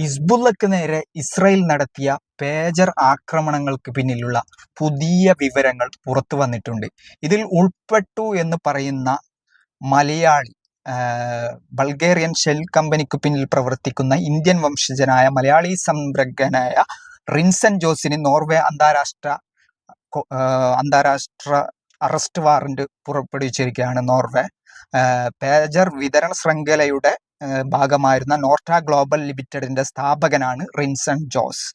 ഹിസ്ബുള്ളക്ക് നേരെ ഇസ്രയേൽ നടത്തിയ പേജർ ആക്രമണങ്ങൾക്ക് പിന്നിലുള്ള പുതിയ വിവരങ്ങൾ പുറത്തു വന്നിട്ടുണ്ട്. ഇതിൽ ഉൾപ്പെട്ടു എന്ന് പറയുന്ന മലയാളി ബൾഗേറിയൻ ഷെൽ കമ്പനിക്ക് പിന്നിൽ പ്രവർത്തിക്കുന്ന ഇന്ത്യൻ വംശജനായ മലയാളി സംരംഭകനായ റിൻസൻ ജോസിന് നോർവേ അന്താരാഷ്ട്ര അന്താരാഷ്ട്ര അറസ്റ്റ് വാറന്റ് പുറപ്പെടുവിച്ചിരിക്കുകയാണ് നോർവേ. പേജർ വിതരണ ശൃംഖലയുടെ ഭാഗമായിരുന്ന നോർട്ട ഗ്ലോബൽ ലിമിറ്റഡിന്റെ സ്ഥാപകനാണ് റിൻസൺ ജോസ്.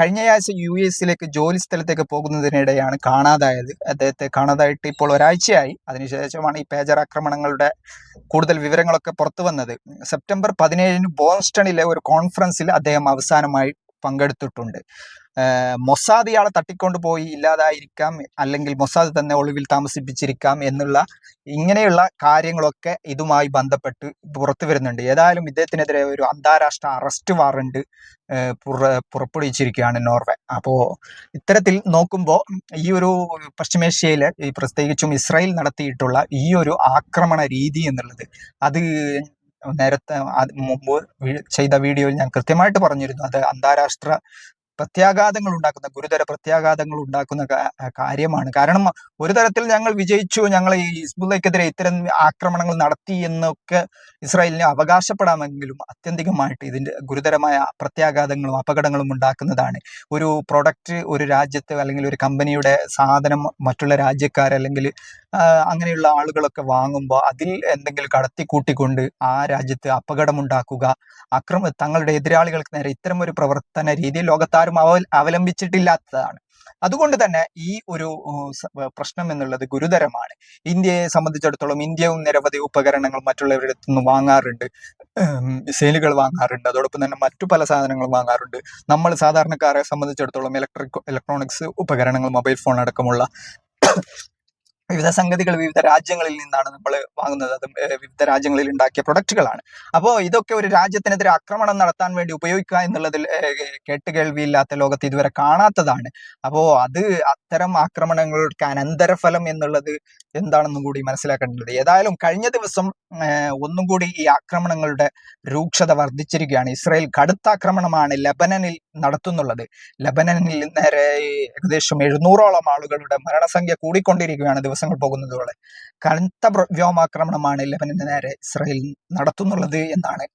കഴിഞ്ഞയാഴ്ച യു എസിലേക്ക് ജോലി സ്ഥലത്തേക്ക് പോകുന്നതിനിടെയാണ് കാണാതായത്. അദ്ദേഹത്തെ കാണാതായിട്ട് ഇപ്പോൾ ഒരാഴ്ചയായി. അതിനുശേഷമാണ് ഈ പേജർ ആക്രമണങ്ങളുടെ കൂടുതൽ വിവരങ്ങളൊക്കെ പുറത്തു വന്നത്. സെപ്റ്റംബർ പതിനേഴിന് ബോസ്റ്റണിലെ ഒരു കോൺഫറൻസിൽ അദ്ദേഹം അവസാനമായി പങ്കെടുത്തിട്ടുണ്ട്. മൊസാദ് ഇയാളെ തട്ടിക്കൊണ്ട് പോയി ഇല്ലാതായിരിക്കാം അല്ലെങ്കിൽ മൊസാദ് തന്നെ ഒളിവിൽ താമസിപ്പിച്ചിരിക്കാം എന്നുള്ള ഇങ്ങനെയുള്ള കാര്യങ്ങളൊക്കെ ഇതുമായി ബന്ധപ്പെട്ട് പുറത്തു വരുന്നുണ്ട്. ഏതായാലും ഇദ്ദേഹത്തിനെതിരെ ഒരു അന്താരാഷ്ട്ര അറസ്റ്റ് വാറണ്ട് പുറ പുറപ്പെടുവിച്ചിരിക്കുകയാണ് നോർവേ. അപ്പോൾ ഇത്തരത്തിൽ നോക്കുമ്പോൾ ഈ ഒരു പശ്ചിമേഷ്യയിൽ ഈ പ്രത്യേകിച്ചും ഇസ്രായേൽ നടത്തിയിട്ടുള്ള ഈ ഒരു ആക്രമണ രീതി എന്നുള്ളത് അത് നേരത്തെ മുമ്പ് ചെയ്ത വീഡിയോയിൽ ഞാൻ കൃത്യമായിട്ട് പറഞ്ഞിരുന്നു. അത് അന്താരാഷ്ട്ര പ്രത്യാഘാതങ്ങൾ ഉണ്ടാക്കുന്ന ഗുരുതര പ്രത്യാഘാതങ്ങൾ ഉണ്ടാക്കുന്ന കാര്യമാണ്. കാരണം ഒരു തരത്തിൽ ഞങ്ങൾ വിജയിച്ചു ഞങ്ങൾ ഈ ഹിസ്ബുല്ലയ്ക്കെതിരെ ഇത്തരം ആക്രമണങ്ങൾ നടത്തി എന്നൊക്കെ ഇസ്രായേലിനെ അവകാശപ്പെടാമെങ്കിലും അത്യന്തികമായിട്ട് ഇതിന്റെ ഗുരുതരമായ പ്രത്യാഘാതങ്ങളും അപകടങ്ങളും ഉണ്ടാക്കുന്നതാണ്. ഒരു പ്രൊഡക്റ്റ് ഒരു രാജ്യത്ത് അല്ലെങ്കിൽ ഒരു കമ്പനിയുടെ സാധനം മറ്റുള്ള രാജ്യക്കാർ അല്ലെങ്കിൽ അങ്ങനെയുള്ള ആളുകളൊക്കെ വാങ്ങുമ്പോൾ അതിൽ എന്തെങ്കിലും കടത്തി കൂട്ടിക്കൊണ്ട് ആ രാജ്യത്ത് അപകടമുണ്ടാക്കുക അക്രമ തങ്ങളുടെ എതിരാളികൾക്ക് നേരെ ഇത്തരം ഒരു പ്രവർത്തന രീതി ലോകത്താരും അവ അവലംബിച്ചിട്ടില്ലാത്തതാണ്. അതുകൊണ്ട് തന്നെ ഈ ഒരു പ്രശ്നം എന്നുള്ളത് ഗുരുതരമാണ്. ഇന്ത്യയെ സംബന്ധിച്ചിടത്തോളം ഇന്ത്യയും നിരവധി ഉപകരണങ്ങൾ മറ്റുള്ളവരുടെ നിന്ന് വാങ്ങാറുണ്ട്. സെയിലുകൾ വാങ്ങാറുണ്ട്. അതോടൊപ്പം തന്നെ മറ്റു പല സാധനങ്ങളും വാങ്ങാറുണ്ട്. നമ്മൾ സാധാരണക്കാരെ സംബന്ധിച്ചിടത്തോളം ഇലക്ട്രിക് ഇലക്ട്രോണിക്സ് ഉപകരണങ്ങൾ മൊബൈൽ ഫോൺ അടക്കമുള്ള വിവിധ സംഗതികൾ വിവിധ രാജ്യങ്ങളിൽ നിന്നാണ് നമ്മൾ വാങ്ങുന്നത്. അത് വിവിധ രാജ്യങ്ങളിൽ ഉണ്ടാക്കിയ പ്രൊഡക്റ്റുകളാണ്. അപ്പോൾ ഇതൊക്കെ ഒരു രാജ്യത്തിനെതിരെ ആക്രമണം നടത്താൻ വേണ്ടി ഉപയോഗിക്കുക എന്നുള്ളതിൽ കേട്ടുകേൾവിയില്ലാത്ത ലോകത്ത് ഇതുവരെ കാണാത്തതാണ്. അപ്പോൾ അത് അത്തരം ആക്രമണങ്ങൾക്ക് അനന്തരഫലം എന്നുള്ളത് എന്താണെന്നും കൂടി മനസ്സിലാക്കേണ്ടത് ഏതായാലും കഴിഞ്ഞ ദിവസം ഒന്നും കൂടി ഈ ആക്രമണങ്ങളുടെ രൂക്ഷത വർദ്ധിച്ചിരിക്കുകയാണ്. ഇസ്രായേൽ കടുത്ത ആക്രമണമാണ് ലബനനിൽ നടത്തുന്നുള്ളത്. ലബനനിൽ നേരെ ഏകദേശം എഴുന്നൂറോളം ആളുകളുടെ മരണസംഖ്യ കൂടിക്കൊണ്ടിരിക്കുകയാണ് ദിവസങ്ങൾ പോകുന്നതോടെ. കനത്ത വ്യോമാക്രമണമാണ് ലബനന് നേരെ ഇസ്രായേൽ നടത്തുന്നുള്ളത് എന്നാണ്.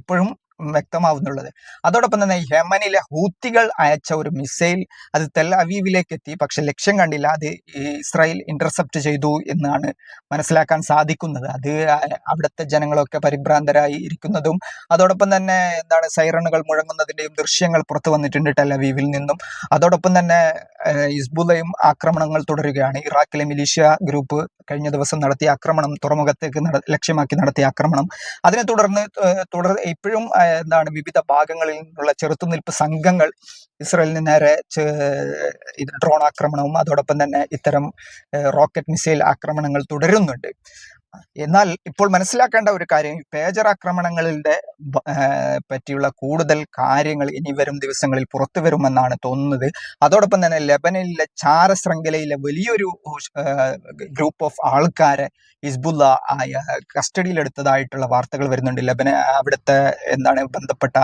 ഇപ്പോഴും വ്യക്തമാവുന്നുള്ളത്. അതോടൊപ്പം തന്നെ യമനിലെ ഹൂത്തികൾ അയച്ച ഒരു മിസൈൽ അത് തെൽ അവീവിലേക്ക് എത്തി പക്ഷെ ലക്ഷ്യം കണ്ടില്ല. അത് ഇസ്രായേൽ ഇന്റർസെപ്റ്റ് ചെയ്തു എന്നാണ് മനസ്സിലാക്കാൻ സാധിക്കുന്നത്. അത് അവിടുത്തെ ജനങ്ങളൊക്കെ പരിഭ്രാന്തരായി ഇരിക്കുന്നതും അതോടൊപ്പം തന്നെ എന്താണ് സൈറണുകൾ മുഴങ്ങുന്നതിന്റെയും ദൃശ്യങ്ങൾ പുറത്തു വന്നിട്ടുണ്ട് ടെൽ അവീവിൽ നിന്നും. അതോടൊപ്പം തന്നെ ഇസ്ബുലയും ആക്രമണങ്ങൾ തുടരുകയാണ്. ഇറാഖിലെ മിലീഷ്യ ഗ്രൂപ്പ് കഴിഞ്ഞ ദിവസം നടത്തിയ ആക്രമണം തുറമുഖത്തേക്ക് ലക്ഷ്യമാക്കി നടത്തിയ ആക്രമണം. അതിനെ തുടർന്ന് തുടർ ഇപ്പോഴും എന്താണ് വിവിധ ഭാഗങ്ങളിൽ നിന്നുള്ള ചെറുത്തുനിൽപ്പ് സംഘങ്ങൾ ഇസ്രയേലിന് നേരെ ഡ്രോൺ ആക്രമണവും അതോടൊപ്പം തന്നെ ഇത്തരം റോക്കറ്റ് മിസൈൽ ആക്രമണങ്ങൾ തുടരുന്നുണ്ട്. എന്നാൽ ഇപ്പോൾ മനസ്സിലാക്കേണ്ട ഒരു കാര്യം പേജർ ആക്രമണങ്ങളുടെ പറ്റിയുള്ള കൂടുതൽ കാര്യങ്ങൾ ഇനി വരും ദിവസങ്ങളിൽ പുറത്തു വരുമെന്നാണ് തോന്നുന്നത്. അതോടൊപ്പം തന്നെ ലെബനനിലെ ചാര ശൃംഖലയിലെ വലിയൊരു ഗ്രൂപ്പ് ഓഫ് ആൾക്കാരെ ഹിസ്ബുല്ല കസ്റ്റഡിയിലെടുത്തതായിട്ടുള്ള വാർത്തകൾ വരുന്നുണ്ട്. ലെബന അവിടുത്തെ എന്താണ് ബന്ധപ്പെട്ട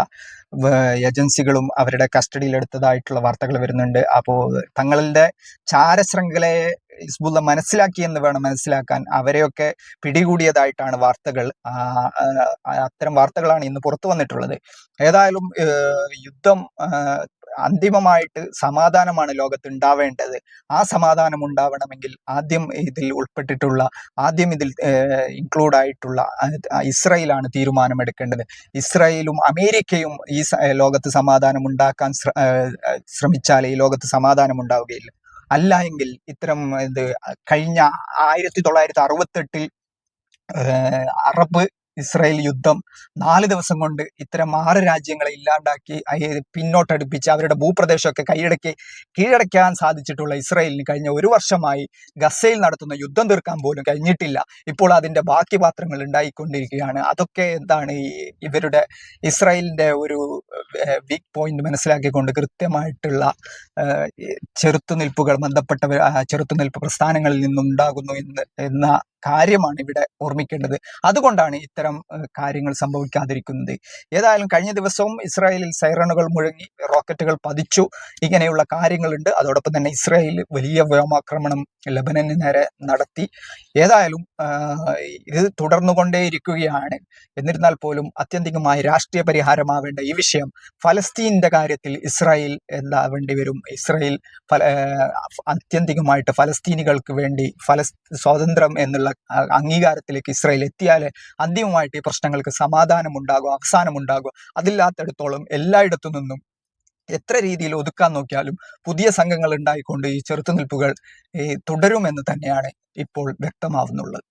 ഏജൻസികളും അവരുടെ കസ്റ്റഡിയിലെടുത്തതായിട്ടുള്ള വാർത്തകൾ വരുന്നുണ്ട്. അപ്പോൾ തങ്ങളുടെ ചാരശൃംഖലയെ മനസ്സിലാക്കി എന്ന് വേണം മനസ്സിലാക്കാൻ. അവരെയൊക്കെ പിടികൂടിയതായിട്ടാണ് വാർത്തകൾ അത്തരം വാർത്തകളാണ് ഇന്ന് പുറത്തു വന്നിട്ടുള്ളത്. ഏതായാലും യുദ്ധം അന്തിമമായിട്ട് സമാധാനമാണ് ലോകത്ത് ഉണ്ടാവേണ്ടത് ആ സമാധാനം ഉണ്ടാവണമെങ്കിൽ ആദ്യം ഇതിൽ ഉൾപ്പെട്ടിട്ടുള്ള ആദ്യം ഇതിൽ ഇൻക്ലൂഡ് ആയിട്ടുള്ള ഇസ്രയേലാണ് തീരുമാനമെടുക്കേണ്ടത്. ഇസ്രയേലും അമേരിക്കയും ഈ ലോകത്ത് സമാധാനം ഉണ്ടാക്കാൻ ശ്രമിച്ചാൽ ഈ ലോകത്ത് സമാധാനം ഉണ്ടാവുകയില്ല അല്ല എങ്കിൽ ഇത്തരം ഇത് കഴിഞ്ഞ ആയിരത്തി തൊള്ളായിരത്തി അറുപത്തെട്ടിൽ അറബ് ഇസ്രായേൽ യുദ്ധം നാല് ദിവസം കൊണ്ട് ഇത്തരം ആറ് രാജ്യങ്ങളെ ഇല്ലാണ്ടാക്കി പിന്നോട്ടടുപ്പിച്ച് അവരുടെ ഭൂപ്രദേശമൊക്കെ കൈയടക്കി കീഴടക്കാൻ സാധിച്ചിട്ടുള്ള ഇസ്രായേലിന് കഴിഞ്ഞ ഒരു വർഷമായി ഗസയിൽ നടത്തുന്ന യുദ്ധം തീർക്കാൻ പോലും കഴിഞ്ഞിട്ടില്ല. ഇപ്പോൾ അതിന്റെ ബാക്കി പാത്രങ്ങൾ ഉണ്ടായിക്കൊണ്ടിരിക്കുകയാണ്. അതൊക്കെ എന്താണ് ഈ ഇവരുടെ ഇസ്രായേലിന്റെ ഒരു വീക്ക് പോയിന്റ് മനസ്സിലാക്കിക്കൊണ്ട് കൃത്യമായിട്ടുള്ള ചെറുത്തുനിൽപ്പുകൾ ബന്ധപ്പെട്ട ചെറുത്തുനിൽപ്പ് പ്രസ്ഥാനങ്ങളിൽ നിന്നുണ്ടാകുന്നു എന്ന് എന്ന കാര്യമാണ് ഇവിടെ ഓർമ്മിക്കേണ്ടത്. അതുകൊണ്ടാണ് ഇത്തരം കാര്യങ്ങൾ സംഭവിക്കാതിരിക്കുന്നത്. ഏതായാലും കഴിഞ്ഞ ദിവസവും ഇസ്രായേലിൽ സൈറണുകൾ മുഴങ്ങി റോക്കറ്റുകൾ പതിച്ചു ഇങ്ങനെയുള്ള കാര്യങ്ങളുണ്ട്. അതോടൊപ്പം തന്നെ ഇസ്രായേൽ വലിയ വ്യോമാക്രമണം ലബനന് നേരെ നടത്തി. ഏതായാലും ഇത് തുടർന്നുകൊണ്ടേയിരിക്കുകയാണ്. എന്നിരുന്നാൽ പോലും അത്യന്തികമായി രാഷ്ട്രീയ പരിഹാരമാവേണ്ട ഈ വിഷയം ഫലസ്തീനിന്റെ കാര്യത്തിൽ ഇസ്രായേൽ എന്താവേണ്ടി വരും? ഇസ്രായേൽ ആത്യന്തികമായിട്ട് ഫലസ്തീനികൾക്ക് വേണ്ടി ഫലസ് സ്വാതന്ത്ര്യം എന്നുള്ള അംഗീകാരത്തിലേക്ക് ഇസ്രായേൽ എത്തിയാലേ അന്തിമമായിട്ട് ഈ പ്രശ്നങ്ങൾക്ക് സമാധാനം ഉണ്ടാകും അവസാനം ഉണ്ടാകും അതില്ലാത്തടത്തോളം എല്ലായിടത്തു നിന്നും എത്ര രീതിയിൽ ഒതുക്കാൻ നോക്കിയാലും പുതിയ സംഘങ്ങൾ ഉണ്ടായിക്കൊണ്ട് ഈ ചെറുത്തുനിൽപ്പുകൾ ഈ തുടരുമെന്ന് തന്നെയാണ് ഇപ്പോൾ വ്യക്തമാവുന്നുള്ളത്.